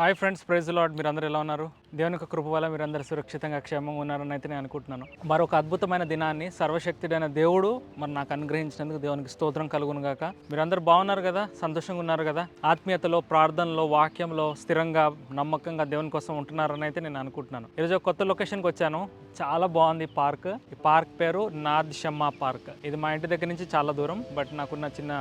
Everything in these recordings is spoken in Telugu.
హాయ్ ఫ్రెండ్స్ ప్రైజ్ లాడ్ మీరు అందరూ ఎలా ఉన్నారు? దేవుని యొక్క కృప వల్ల మీరందరూ సురక్షితంగా క్షేమంగా ఉన్నారని అయితే నేను అనుకుంటున్నాను. మరొక అద్భుతమైన దినాన్ని సర్వశక్తుడైన దేవుడు మరి నాకు అనుగ్రహించినందుకు దేవునికి స్తోత్రం కలుగును గాక మీరందరూ బాగున్నారు కదా? సంతోషంగా ఉన్నారు కదా? ఆత్మీయతలో ప్రార్థనలో వాక్యంలో స్థిరంగా నమ్మకంగా దేవుని కోసం ఉంటున్నారని అయితే నేను అనుకుంటున్నాను. ఈరోజు ఒక కొత్త లొకేషన్కి వచ్చాను. చాలా బాగుంది ఈ పార్క్. ఈ పార్క్ పేరు నాద్ షమ్మా పార్క్. ఇది మా ఇంటి దగ్గర నుంచి చాలా దూరం బట్ నాకున్న చిన్న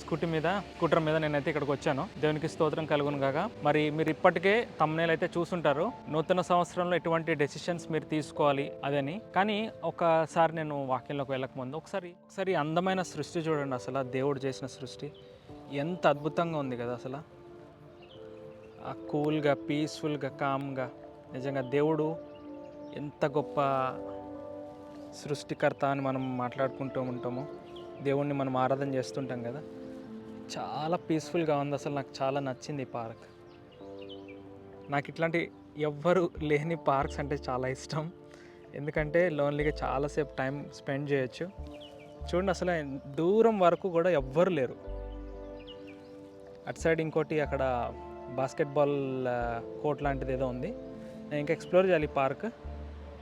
స్కూటీ మీద స్కూటర్ మీద నేనైతే ఇక్కడికి వచ్చాను. దేవునికి స్తోత్రం కలుగును కాగా మరి మీరు ఇప్పటికే తమ్నేలు అయితే చూసుంటారు. నూతన సంవత్సరంలో ఎటువంటి డెసిషన్స్ మీరు తీసుకోవాలి అదని. కానీ ఒకసారి నేను వాక్యంలోకి వెళ్ళకముందు ఒకసారి ఒకసారి అందమైన సృష్టి చూడండి అసలు. ఆ దేవుడు చేసిన సృష్టి ఎంత అద్భుతంగా ఉంది కదా అసలు. కూల్గా పీస్ఫుల్గా కామ్గా నిజంగా దేవుడు ఎంత గొప్ప సృష్టికర్త అని మనం మాట్లాడుకుంటూ ఉంటాము దేవుణ్ణి మనం ఆరాధన చేస్తుంటాం కదా. చాలా పీస్ఫుల్గా ఉంది అసలు నాకు చాలా నచ్చింది ఈ పార్క్. నాకు ఇట్లాంటి ఎవ్వరు లేని పార్క్స్ అంటే చాలా ఇష్టం. ఎందుకంటే లోన్లీగా చాలాసేపు టైం స్పెండ్ చేయొచ్చు. చూడండి అసలు దూరం వరకు కూడా ఎవ్వరు లేరు. అటు సైడ్ ఇంకోటి అక్కడ బాస్కెట్బాల్ కోర్ట్ లాంటిది ఏదో ఉంది. నేను ఇంకా ఎక్స్ప్లోర్ చేయాలి ఈ పార్క్.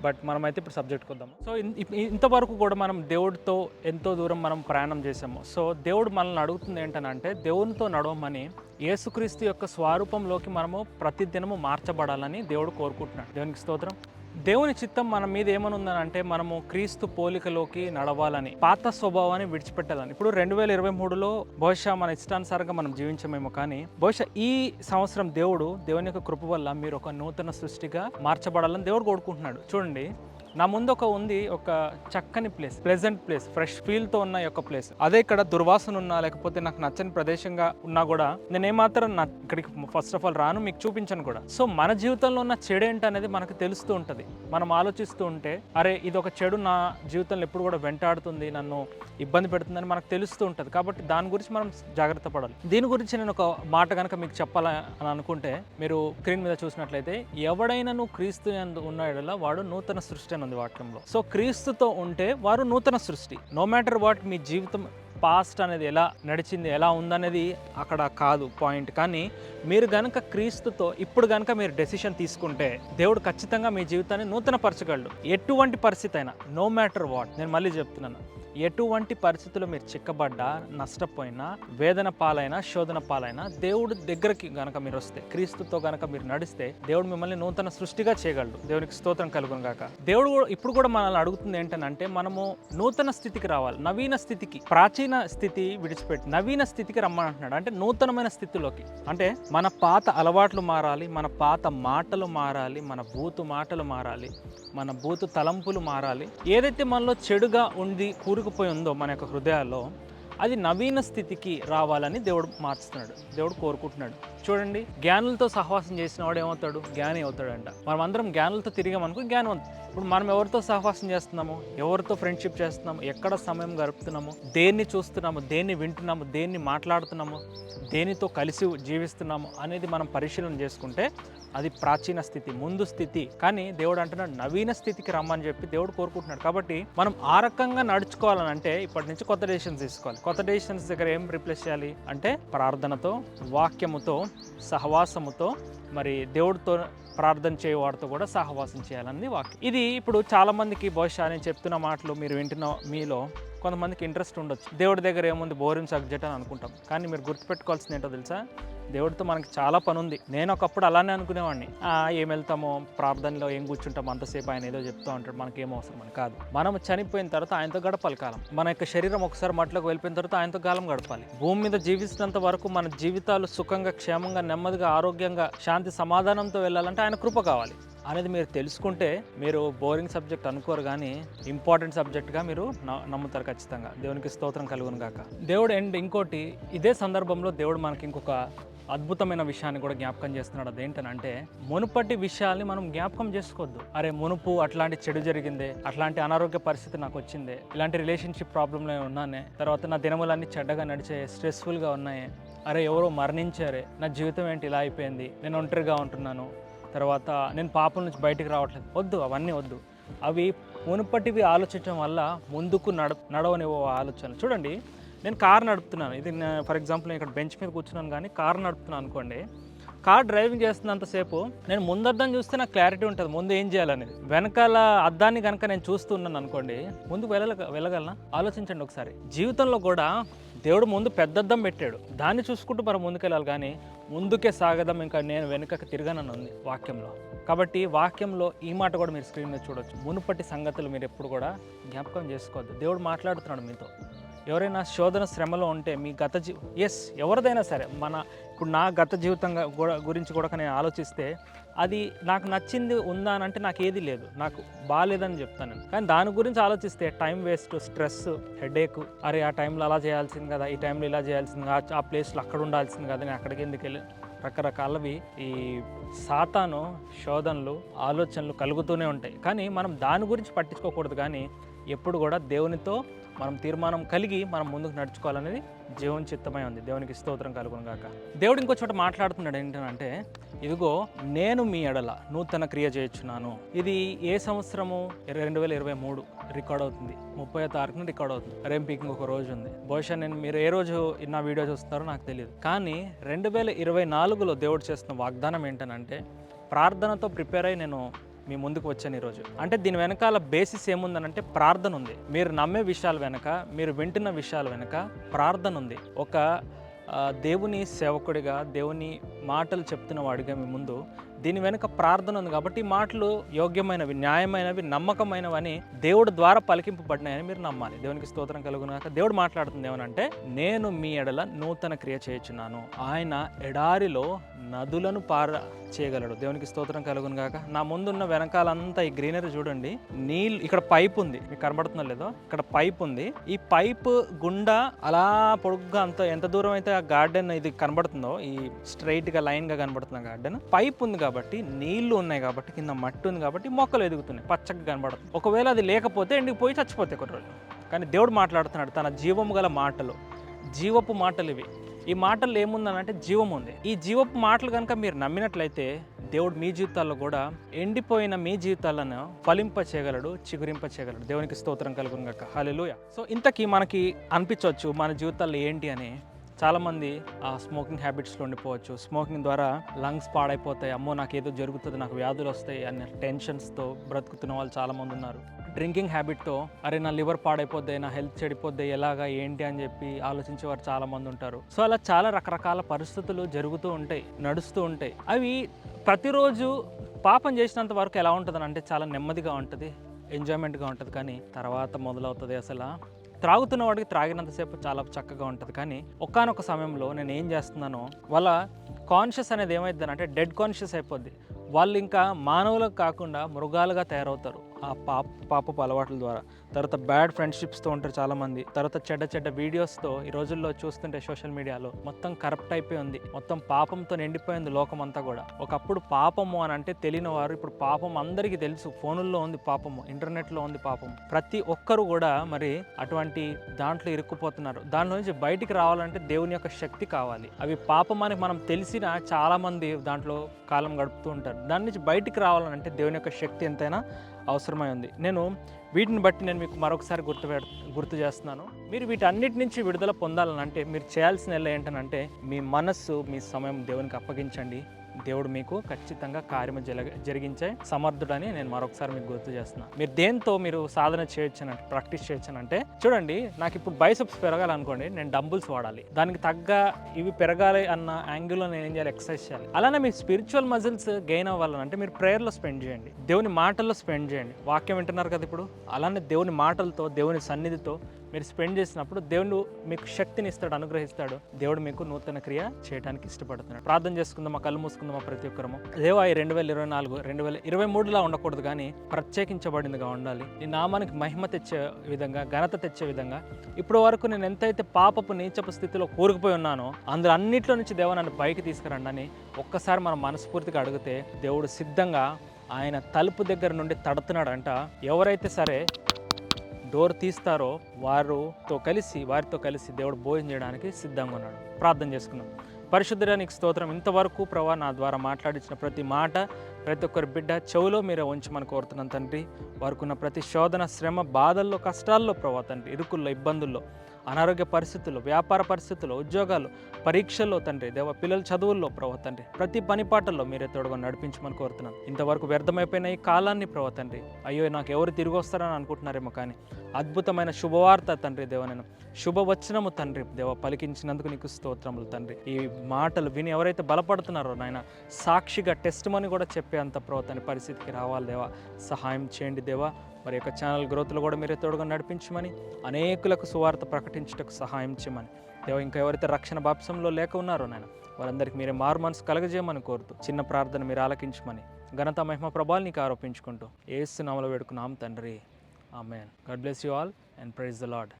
బట్ మనమైతే ఇప్పుడు సబ్జెక్ట్కి వద్దాం. సో ఇన్- ఇంతవరకు కూడా మనం దేవుడితో ఎంతో దూరం మనం ప్రయాణం చేసాము. సో దేవుడు మనల్ని అడుగుతుంది ఏంటనంటే దేవునితో నడవమని యేసుక్రీస్తు యొక్క స్వరూపంలోకి మనము ప్రతిదినము మార్చబడాలని దేవుడు కోరుకుంటున్నాడు. దేవునికి స్తోత్రం. దేవుని చిత్తం మన మీద ఏమని మనము క్రీస్తు పోలికలోకి నడవాలని పాత స్వభావాన్ని విడిచిపెట్టాలని. ఇప్పుడు రెండు వేల ఇరవై మూడులో బహుశా మన ఇష్టానుసారంగా మనం జీవించమేమో కానీ బహుశా ఈ సంవత్సరం దేవుడు దేవుని యొక్క కృప వల్ల మీరు ఒక నూతన సృష్టిగా మార్చబడాలని దేవుడు కోరుకుంటున్నాడు. చూడండి నా ముందు ఒక ఉంది ఒక చక్కని ప్లేస్ ప్లెజెంట్ ప్లేస్ ఫ్రెష్ ఫీల్తో ఉన్న ఒక ప్లేస్ అదే ఇక్కడ దుర్వాసన ఉన్నా లేకపోతే నాకు నచ్చని ప్రదేశంగా ఉన్నా కూడా నేను ఏమాత్రం నా ఇక్కడికి ఫస్ట్ ఆఫ్ ఆల్ రాను మీకు చూపించను కూడా. సో మన జీవితంలో ఉన్న చెడు ఏంటనేది మనకు తెలుస్తూ ఉంటుంది. మనం ఆలోచిస్తూ ఉంటే అరే ఇది ఒక చెడు నా జీవితంలో ఎప్పుడు కూడా వెంటాడుతుంది నన్ను ఇబ్బంది పెడుతుందని మనకు తెలుస్తూ ఉంటుంది. కాబట్టి దాని గురించి మనం జాగ్రత్త పడాలి. దీని గురించి నేను ఒక మాట కనుక మీకు చెప్పాలని అని అనుకుంటే మీరు స్క్రీన్ మీద చూసినట్లయితే ఎవడైనా నువ్వు క్రీస్తు ఉన్న ఎడల వాడు నూతన సృష్టి అని ఉంది వాక్యంలో. సో క్రీస్తుతో ఉంటే వారు నూతన సృష్టి. నో మ్యాటర్ వాట్ మీ జీవితం పాస్ట్ అనేది ఎలా నడిచింది ఎలా ఉందనేది అక్కడ కాదు పాయింట్ కానీ మీరు గనక క్రీస్తుతో ఇప్పుడు గనక మీరు డెసిషన్ తీసుకుంటే దేవుడు ఖచ్చితంగా మీ జీవితాన్ని నూతన పరచగలడు ఎటువంటి పరిస్థితి అయినా నో మ్యాటర్ వాట్ నేను మళ్ళీ చెప్తున్నాను. ఎటువంటి పరిస్థితుల్లో మీరు చిక్కబడ్డా నష్టపోయినా వేదన పాలైనా శోధన పాలైనా దేవుడు దగ్గరికి గనక మీరు వస్తే క్రీస్తుతో గనక మీరు నడిస్తే దేవుడు మిమ్మల్ని నూతన సృష్టిగా చేయగలడు. దేవునికి స్తోత్రం కలుగును గాక. దేవుడు కూడా- ఇప్పుడు కూడా మనల్ని అడుగుతుంది ఏంటనంటే మనము నూతన స్థితికి రావాలి. నవీన స్థితికి ప్రాచీన స్థితి విడిచిపెట్టి నవీన స్థితికి రమ్మంటున్నాడు అంటే నూతనమైన స్థితిలోకి. అంటే మన పాత అలవాట్లు మారాలి మన పాత మాటలు మారాలి మన బూతు మాటలు మారాలి మన బూతు తలంపులు మారాలి. ఏదైతే మనలో చెడుగా ఉండి కూరుకుపోయి ఉందో మన యొక్క హృదయాల్లో అది నవీన స్థితికి రావాలని దేవుడు మార్చుతున్నాడు. దేవుడు కోరుకుంటున్నాడు. చూడండి జ్ఞానులతో సహవాసం చేసిన వాడు ఏమవుతాడు జ్ఞాని అవుతాడంట. మనం అందరం జ్ఞానులతో తిరిగామనుకో జ్ఞానం ఇప్పుడు మనం ఎవరితో సహవాసం చేస్తున్నాము? ఎవరితో ఫ్రెండ్షిప్ చేస్తున్నాము? ఎక్కడ సమయం గడుపుతున్నాము? దేన్ని చూస్తున్నాము? దేన్ని వింటున్నాము? దేన్ని మాట్లాడుతున్నాము? దేనితో కలిసి జీవిస్తున్నాము? అనేది మనం పరిశీలన చేసుకుంటే అది ప్రాచీన స్థితి ముందు స్థితి. కానీ దేవుడు అంటున్నాడు నవీన స్థితికి రమ్మని చెప్పి దేవుడు కోరుకుంటున్నాడు. కాబట్టి మనం ఆ రకంగా నడుచుకోవాలని అంటే ఇప్పటి నుంచి కొత్త డెసిషన్స్ తీసుకోవాలి. కొత్త డెసిషన్స్ దగ్గర ఏం రిప్లేస్ చేయాలి? అంటే ప్రార్థనతో వాక్యముతో సహవాసముతో మరి దేవుడితో ప్రార్థన చేయవాడితో కూడా సహవాసం చేయాలని వాక్యం. ఇది ఇప్పుడు చాలామందికి బహుశా నేను చెప్తున్న మాటలు మీరు వింటున్న మీలో కొంతమందికి ఇంట్రెస్ట్ ఉండొచ్చు. దేవుడి దగ్గర ఏముంది? బోరింగ్ సబ్జెక్ట్ అని అనుకుంటాం. కానీ మీరు గుర్తుపెట్టుకోవాల్సింది ఏంటో తెలుసా? దేవుడితో మనకి చాలా పని ఉంది నేను ఒకప్పుడు అలానే అనుకునేవాడిని ఏం వెళ్తామో ప్రార్థనలో ఏం కూర్చుంటాం అంతసేపు ఆయన ఏదో చెప్తూ ఉంటాడు. మనకి ఏం అవసరం అని కాదు. మనం చనిపోయిన తర్వాత ఆయనతో గడపాలి కాలం. మన యొక్క శరీరం ఒకసారి మట్లోకి వెళ్ళిపోయిన తర్వాత ఆయనతో కాలం గడపాలి. భూమి మీద జీవిస్తున్నంత వరకు మన జీవితాలు సుఖంగా క్షేమంగా నెమ్మదిగా ఆరోగ్యంగా శాంతి సమాధానంతో వెళ్ళాలంటే ఆయన కృప కావాలి. అనేది మీరు తెలుసుకుంటే మీరు బోరింగ్ సబ్జెక్ట్ అనుకోరు కానీ ఇంపార్టెంట్ సబ్జెక్ట్గా మీరు న- నమ్ముతారు ఖచ్చితంగా. దేవునికి స్తోత్రం కలుగును గాక. దేవుడు అండ్ ఇంకోటి ఇదే సందర్భంలో దేవుడు మనకి ఇంకొక అద్భుతమైన విషయాన్ని కూడా జ్ఞాపకం చేస్తున్నాడు. అదేంటనంటే మునుపటి విషయాల్ని మనం జ్ఞాపకం చేసుకోవద్దు. అరే మునుపు అట్లాంటి చెడు జరిగిందే అట్లాంటి అనారోగ్య పరిస్థితి నాకు వచ్చిందే ఇలాంటి రిలేషన్షిప్ ప్రాబ్లంలో ఉన్నానే తర్వాత నా దినములన్నీ చెడ్డగా నడిచాయి స్ట్రెస్ఫుల్గా ఉన్నాయి అరే ఎవరో మరణించారే నా జీవితం ఏంటి ఇలా అయిపోయింది నేను ఒంటరిగా ఉంటున్నాను తర్వాత నేను పాపం నుంచి బయటికి రావట్లేదు. వద్దు అవన్నీ వద్దు. అవి మునుపటివి ఆలోచించడం వల్ల ముందుకు నడ నడవనివో ఆలోచనలు. చూడండి నేను కార్ నడుపుతున్నాను. ఇది ఫర్ ఎగ్జాంపుల్ నేను ఇక్కడ బెంచ్ మీద కూర్చున్నాను కానీ కార్ నడుపుతున్నాను అనుకోండి. కార్ డ్రైవింగ్ చేస్తున్నంతసేపు నేను ముందద్దం చూస్తే నాకు క్లారిటీ ఉంటుంది. ముందు ఏం చేయాలనేది. వెనకాల అద్దాన్ని కనుక నేను చూస్తున్నాను అనుకోండి ముందుకు వెళ్ళ వెళ్ళగలనా? ఆలోచించండి ఒకసారి. జీవితంలో కూడా దేవుడు ముందు పెద్దద్దం పెట్టాడు. దాన్ని చూసుకుంటూ మనం ముందుకెళ్ళాలి కానీ ముందుకే సాగదాం. ఇంకా నేను వెనుకకు తిరగనని ఉంది వాక్యంలో. కాబట్టి వాక్యంలో ఈ మాట కూడా మీరు స్క్రీన్ మీద చూడొచ్చు. మునుపటి సంగతులు మీరు ఎప్పుడు కూడా జ్ఞాపకం చేసుకోవద్దు. దేవుడు మాట్లాడుతున్నాడు మీతో. ఎవరైనా శోధన శ్రమలో ఉంటే మీ గత జీ ఎస్ ఎవరిదైనా సరే మన ఇప్పుడు నా గత జీవితంగా కూడా గురించి కూడా నేను ఆలోచిస్తే అది నాకు నచ్చింది ఉందా అని అంటే నాకు ఏది లేదు నాకు బాగాలేదని చెప్తాను నేను. కానీ దాని గురించి ఆలోచిస్తే టైం వేస్ట్ స్ట్రెస్ హెడేక్ అరే ఆ టైంలో అలా చేయాల్సింది కదా ఈ టైంలో ఇలా చేయాల్సింది కదా, ఆ ప్లేస్లో అక్కడ ఉండాల్సింది కదా నేను అక్కడికి ఎందుకు వెళ్ళి రకరకాలవి ఈ సాతాను శోధనలు ఆలోచనలు కలుగుతూనే ఉంటాయి కానీ మనం దాని గురించి పట్టించుకోకూడదు కానీ ఎప్పుడు కూడా దేవునితో మనం తీర్మానం కలిగి మనం ముందుకు నడుచుకోవాలనేది దేవుని చిత్తమై ఉంది. దేవునికి స్తోత్రం కలుగును గాక. దేవుడు ఇంకో చోట మాట్లాడుతున్నాడు ఏంటంటే ఇదిగో నేను మీ ఎడల నూతన క్రియ చేయించున్నాను. ఇది ఏ సంవత్సరము? రెండు వేల ఇరవై మూడు రికార్డ్ అవుతుంది. ముప్పై తారీఖున రికార్డ్ అవుతుంది. రేపు ఇంకొక రోజు ఉంది. బహుశా నేను మీరు ఏ రోజు నా వీడియో చూస్తారో నాకు తెలియదు. కానీ రెండు వేల ఇరవై నాలుగులో దేవుడు చేస్తున్న వాగ్దానం ఏంటనంటే ప్రార్థనతో ప్రిపేర్ అయి నేను మీ ముందుకు వచ్చాను ఈరోజు. అంటే దీని వెనకాల బేసిస్ ఏముందనంటే ప్రార్థన ఉంది మీరు నమ్మే విషయాల వెనక మీరు వింటున్న విషయాల వెనక ప్రార్థన ఉంది ఒక దేవుని సేవకుడిగా దేవుని మాటలు చెప్తున్న వాడిగా మీ ముందు దీని వెనుక ప్రార్థన ఉంది కాబట్టి ఈ మాటలు యోగ్యమైనవి న్యాయమైనవి నమ్మకమైనవని దేవుడు ద్వారా పలికింపబడినాయని మీరు నమ్మాలి. దేవునికి స్తోత్రం కలుగునాక దేవుడు మాట్లాడుతుంది ఏమనంటే నేను మీ ఎడల నూతన క్రియ చేయుచున్నాను. ఆయన ఎడారిలో నదులను పార చేయగలడు. దేవునికి స్తోత్రం కలుగును గాక నా ముందున్న వెనకాలంతా ఈ గ్రీనరీ చూడండి. నీళ్ళు ఇక్కడ పైప్ ఉంది. మీకు కనబడుతుందో లేదో? ఇక్కడ పైప్ ఉంది. ఈ పైప్ గుండా అలా పొడుగ్గా అంత ఎంత దూరం అయితే ఆ గార్డెన్ ఇది కనబడుతుందో? ఈ స్ట్రైట్గా లైన్గా కనబడుతున్న గార్డెన్. పైప్ ఉంది కాబట్టి కాబట్టి నీళ్ళు ఉన్నాయి కాబట్టి కింద మట్టి ఉంది కాబట్టి మొక్కలు ఎదుగుతున్నాయి పచ్చగా కనబడుతుంది ఒకవేళ అది లేకపోతే ఎండిపోయి చచ్చిపోతాయి కొన్ని రోజులు. కానీ దేవుడు మాట్లాడుతున్నాడు తన జీవము గల మాటలు. జీవపు మాటలు ఇవి. ఈ మాటలు ఏముందనంటే జీవం ఉంది. ఈ జీవపు మాటలు కనుక మీరు నమ్మినట్లయితే దేవుడు మీ జీవితాల్లో కూడా ఎండిపోయిన మీ జీవితాలను ఫలింప చేయగలడు చిగురింప చేయగలడు దేవునికి స్తోత్రం కలుగునుగాక గాక. సో ఇంతకీ మనకి అనిపించవచ్చు మన జీవితాల్లో ఏంటి అని. చాలామంది ఆ స్మోకింగ్ హ్యాబిట్స్లో ఉండిపోవచ్చు. స్మోకింగ్ ద్వారా లంగ్స్ పాడైపోతాయి. అమ్మో నాకు ఏదో జరుగుతుంది నాకు వ్యాధులు వస్తాయి అనే టెన్షన్స్తో బ్రతుకుతున్న వాళ్ళు చాలామంది ఉన్నారు. డ్రింకింగ్ హ్యాబిట్తో అరే నా లివర్ పాడైపోద్ది నా హెల్త్ చెడిపోద్ది ఎలాగా ఏంటి అని చెప్పి ఆలోచించే వారు చాలామంది ఉంటారు. సో అలా చాలా రకరకాల పరిస్థితులు జరుగుతూ ఉంటాయి నడుస్తూ ఉంటాయి. అవి ప్రతిరోజు పాపం చేసినంత వరకు ఎలా ఉంటుంది అంటే చాలా నెమ్మదిగా ఉంటుంది ఎంజాయ్మెంట్గా ఉంటుంది. కానీ తర్వాత మొదలవుతుంది అసలు. త్రాగుతున్న వాడికి త్రాగినంతసేపు చాలా చక్కగా ఉంటుంది. కానీ ఒకానొక సమయంలో నేను ఏం చేస్తున్నానో వాళ్ళ కాన్షియస్ అనేది ఏమైంది అంటే డెడ్ కాన్షియస్ అయిపోద్ది. వాళ్ళు ఇంకా మానవులకు కాకుండా మృగాలుగా తయారవుతారు. ఆ పాప పాపపు అలవాట్ల ద్వారా. తర్వాత బ్యాడ్ ఫ్రెండ్షిప్స్తో ఉంటారు చాలామంది. తర్వాత చెడ్డ చెడ్డ వీడియోస్తో ఈ రోజుల్లో చూస్తుంటే సోషల్ మీడియాలో మొత్తం కరప్ట్ అయిపోయి ఉంది. మొత్తం పాపంతో నిండిపోయింది లోకం అంతా కూడా. ఒకప్పుడు పాపము అని అంటే తెలియని వారు ఇప్పుడు పాపం అందరికీ తెలుసు. ఫోనుల్లో ఉంది పాపము ఇంటర్నెట్లో ఉంది పాపం. ప్రతి ఒక్కరు కూడా మరి అటువంటి దాంట్లో ఇరుక్కుపోతున్నారు. దాని నుంచి బయటికి రావాలంటే దేవుని యొక్క శక్తి కావాలి. అవి పాపం అని మనం తెలిసిన చాలామంది దాంట్లో కాలం గడుపుతూ ఉంటారు. దాని నుంచి బయటికి రావాలంటే దేవుని యొక్క శక్తి ఎంతైనా అవసరమై ఉంది. నేను వీటిని బట్టి నేను మీకు మరొకసారి గుర్తు గుర్తు చేస్తున్నాను. మీరు వీటన్నిటి నుంచి విడుదల పొందాలనంటే మీరు చేయాల్సిన ఏంటంటే మీ మనస్సు మీ సమయం దేవునికి అప్పగించండి. దేవుడు మీకు ఖచ్చితంగా కార్యము జరిగించే సమర్థుడని నేను మరొకసారి మీకు గుర్తు చేస్తున్నా. మీరు దేంతో మీరు సాధన చేయొచ్చనంటే ప్రాక్టీస్ చేయొచ్చానంటే చూడండి నాకు ఇప్పుడు బైసెప్స్ పెరగాలనుకోండి నేను డంబుల్స్ వాడాలి. దానికి తగ్గ ఇవి పెరగాలి అన్న యాంగిల్లో నేను ఏం చేయాలి ఎక్సర్సైజ్ చేయాలి. అలానే మీ స్పిరిచువల్ మజిల్స్ గెయిన్ అవ్వాలంటే మీరు ప్రేయర్లో స్పెండ్ చేయండి. దేవుని మాటల్లో స్పెండ్ చేయండి. వాక్యం వింటున్నారు కదా ఇప్పుడు? అలానే దేవుని మాటలతో దేవుని సన్నిధితో మీరు స్పెండ్ చేసినప్పుడు దేవుడు మీకు శక్తిని ఇస్తాడు అనుగ్రహిస్తాడు. దేవుడు మీకు నూతన క్రియ చేయడానికి ఇష్టపడుతున్నాడు. ప్రార్థన చేసుకుందాం మా కళ్ళు మూసుకుందాం మా ప్రతి ఒక్కరము. దేవా ఈ రెండు వేల ఇరవై నాలుగు రెండు వేల ఇరవై మూడులా ఉండకూడదు కానీ ప్రత్యేకించబడిందిగా ఉండాలి. ఈ నామానికి మహిమ తెచ్చే విధంగా ఘనత తెచ్చే విధంగా ఇప్పటి వరకు నేను ఎంతైతే పాపపు నీచపు స్థితిలో కూరుకుపోయి ఉన్నానో అందులో అన్నింటిలో నుంచి దేవ నన్ను పైకి తీసుకురండి ఒక్కసారి మనం మనస్ఫూర్తిగా అడిగితే దేవుడు సిద్ధంగా ఆయన తలుపు దగ్గర నుండి తడుతున్నాడంట. ఎవరైతే సరే డోర్ తీస్తారో వారితో కలిసి వారితో కలిసి దేవుడు భోజనం చేయడానికి సిద్ధంగా ఉన్నాడు. ప్రార్థన చేసుకున్నాం పరిశుద్ధుడానికి స్తోత్రం. ఇంతవరకు ప్రభా నా ద్వారా మాట్లాడించిన ప్రతి మాట ప్రతి ఒక్కరి బిడ్డ చెవులో మీరే ఉంచమని కోరుతున్నాను తండ్రి. వారికి ఉన్న ప్రతి శోధన శ్రమ బాధల్లో కష్టాల్లో ప్రభా తండ్రి ఇరుకుల్లో ఇబ్బందుల్లో అనారోగ్య పరిస్థితుల్లో వ్యాపార పరిస్థితుల్లో ఉద్యోగాలు పరీక్షల్లో తండ్రి దేవ పిల్లల చదువుల్లో ప్రభు తండ్రి ప్రతి పని పాటల్లో మీరే తోడుగా నడిపించమని కోరుతున్నాను. ఇంతవరకు వ్యర్థమైపోయిన ఈ కాలాన్ని ప్రభు తండ్రి అయ్యో నాకు ఎవరు తిరిగి వస్తారని అనుకుంటున్నారేమో కానీ అద్భుతమైన శుభవార్త తండ్రి దేవ నేను శుభవచనము తండ్రి. దేవ పలికించినందుకు నీకు స్తోత్రములు తండ్రి. ఈ మాటలు విని ఎవరైతే బలపడుతున్నారో నాయన సాక్షిగా టెస్ట్ మని కూడా చెప్పే అంత ప్రవర్తన పరిస్థితికి రావాలి దేవా. సహాయం చేయండి దేవా. మరి యొక్క ఛానల్ గ్రోత్లో కూడా మీరే తోడుగా నడిపించమని అనేకులకు సువార్త ప్రకటించుటకు సహాయం చేయమని. దేవ ఇంకా ఎవరైతే రక్షణ బాప్సంలో లేక ఉన్నారో నాయన వారందరికీ మీరే మారు మనసు కలగజేయమని కోరుతూ చిన్న ప్రార్థన మీరు ఆలకించమని ఘనత మహిమ ప్రభావాలు నీకు ఆరోపించుకుంటూ ఏసు నామలో వేడుకున్నాం తండ్రి. Amen. God bless you all and praise the Lord